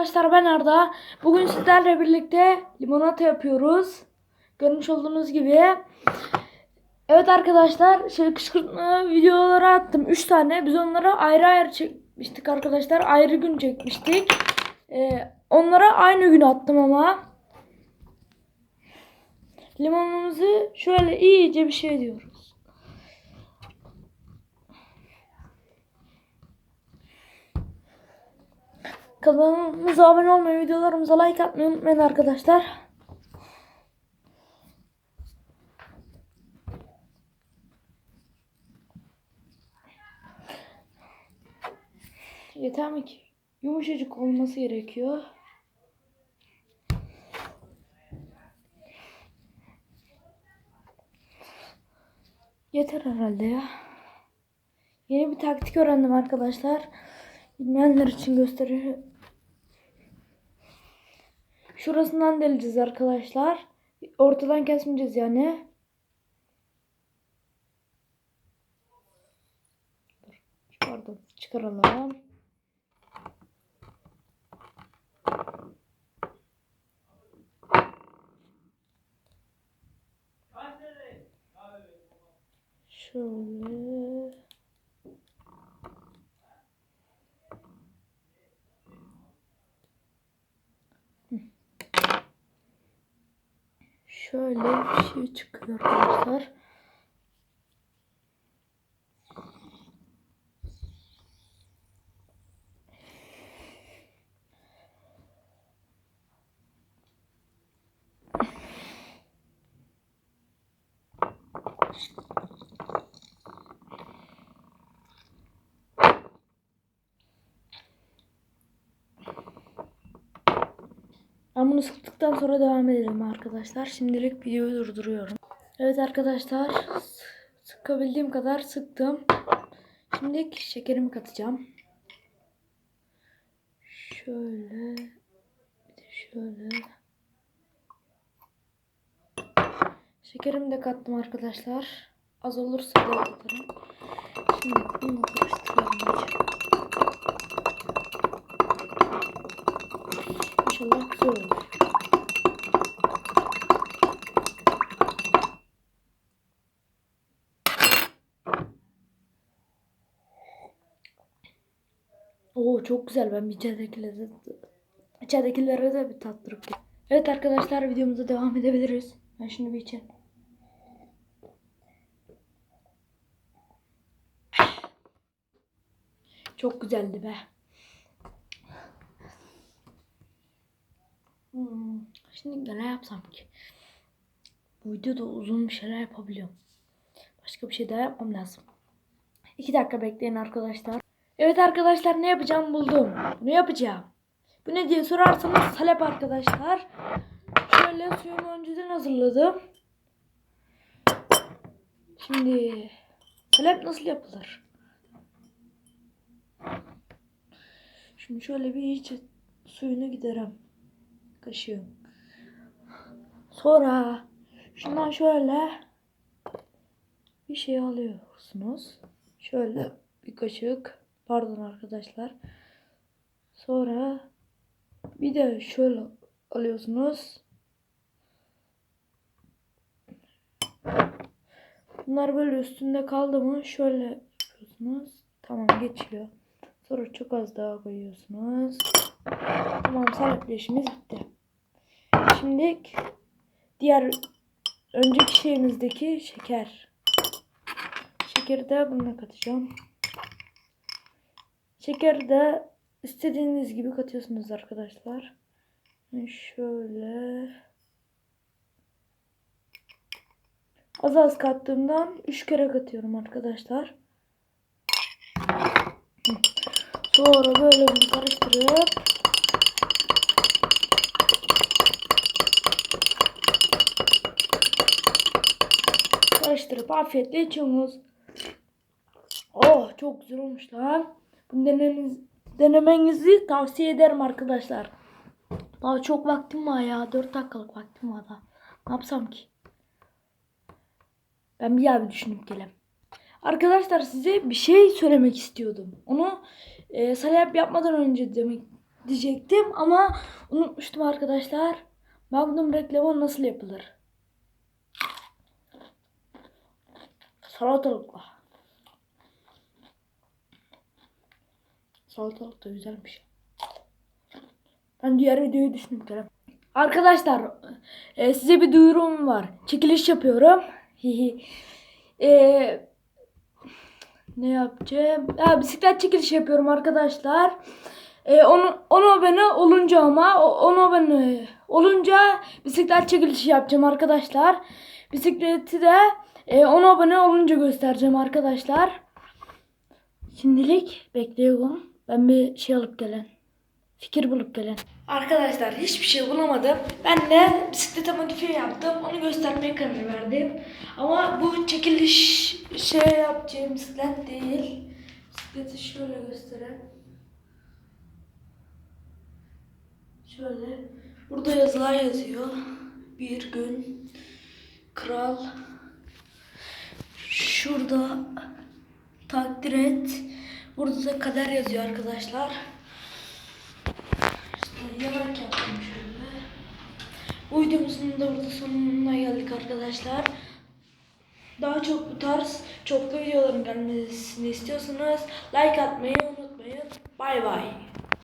arkadaşlar ben Arda. Bugün sizlerle birlikte limonata yapıyoruz. Görmüş olduğunuz gibi. Evet arkadaşlar şey kışkırtma videoları attım. 3 tane. Biz onları ayrı ayrı çekmiştik arkadaşlar. Ayrı gün çekmiştik. Ee, onlara aynı gün attım ama. Limonumuzu şöyle iyice bir şey diyoruz. Kanalımıza abone olmayı, videolarımıza like atmayı unutmayın arkadaşlar. Yeter mi ki? Yumuşacık olması gerekiyor. Yeter herhalde ya. Yeni bir taktik öğrendim arkadaşlar. Bilmeyenler için gösteriyor. Şurasından deleceğiz arkadaşlar. Ortadan kesmeyeceğiz yani. Pardon çıkaralım. Şöyle. Şöyle bir şey çıkıyor arkadaşlar. Ben bunu sıktıktan sonra devam edelim arkadaşlar. Şimdilik videoyu durduruyorum. Evet arkadaşlar. Sıkabildiğim kadar sıktım. Şimdi şekerimi katacağım. Şöyle. Şöyle. Şekerimi de kattım arkadaşlar. Az olursa da katarım. Şimdi bunu karıştıralım. iyice. İnşallah güzel. Oo çok güzel. Ben içeridekilere de, içeridekilere de bir tattırıp Evet arkadaşlar videomuza devam edebiliriz. Ben şimdi bir içeyim. Çok güzeldi be. Hmm, Şimdi ne yapsam ki? Bu videoda uzun bir şeyler yapabiliyorum. Başka bir şey daha yapmam lazım. İki dakika bekleyin arkadaşlar. Evet arkadaşlar ne yapacağım buldum. Bunu yapacağım. Bu ne diye sorarsanız salep arkadaşlar. Şöyle suyumu önceden hazırladım. Şimdi salep nasıl yapılır? Şimdi şöyle bir iyice suyunu giderim. Kaşığım. Sonra şundan şöyle bir şey alıyorsunuz. Şöyle bir kaşık. Pardon arkadaşlar. Sonra bir de şöyle alıyorsunuz. Bunlar böyle üstünde kaldı mı şöyle yapıyorsunuz. Tamam geçiyor. Sonra çok az daha koyuyorsunuz. Tamam salatlı işimiz. Şimdi diğer önceki şeyimizdeki şeker. Şekeri de bununla katacağım. Şekeri de istediğiniz gibi katıyorsunuz arkadaşlar. Şöyle az az kattığımdan 3 kere katıyorum arkadaşlar. Sonra böyle bunu karıştırıp karıştırıp afiyetle içiyorsunuz. Oh çok güzel olmuş lan. Bunu denemeniz, denemenizi tavsiye ederim arkadaşlar. Daha çok vaktim var ya. 4 dakikalık vaktim var daha. Ne yapsam ki? Ben bir daha bir düşünüp gelem. Arkadaşlar size bir şey söylemek istiyordum. Onu e, salep yapmadan önce demek diyecektim ama unutmuştum arkadaşlar. Magnum reklamı nasıl yapılır? Salatalıkla. Salatalık da güzelmiş. Ben diğer videoyu düşündüm Kerem. Arkadaşlar e, size bir duyurum var. Çekiliş yapıyorum. E, ne yapacağım? Ya, bisiklet çekilişi yapıyorum arkadaşlar. E, onu, onu abone olunca ama onu abone olunca bisiklet çekilişi yapacağım arkadaşlar. Bisikleti de e, onu abone olunca göstereceğim arkadaşlar. Şimdilik bekliyorum. Ben bir şey alıp gelen. Fikir bulup gelen. Arkadaşlar hiçbir şey bulamadım. Ben de bisiklete modifiye yaptım. Onu göstermeye karar verdim. Ama bu çekiliş şey yapacağım bisiklet değil. Bisikleti şöyle göstereyim. Şöyle. Burada yazılar yazıyor. Bir gün. Kral. Şurada takdir et. Burada da kader yazıyor arkadaşlar. İşte yanak yaptım şöyle. Bu videomuzun da burada sonuna geldik arkadaşlar. Daha çok bu tarz çoklu videoların gelmesini istiyorsanız like atmayı unutmayın. Bay bay.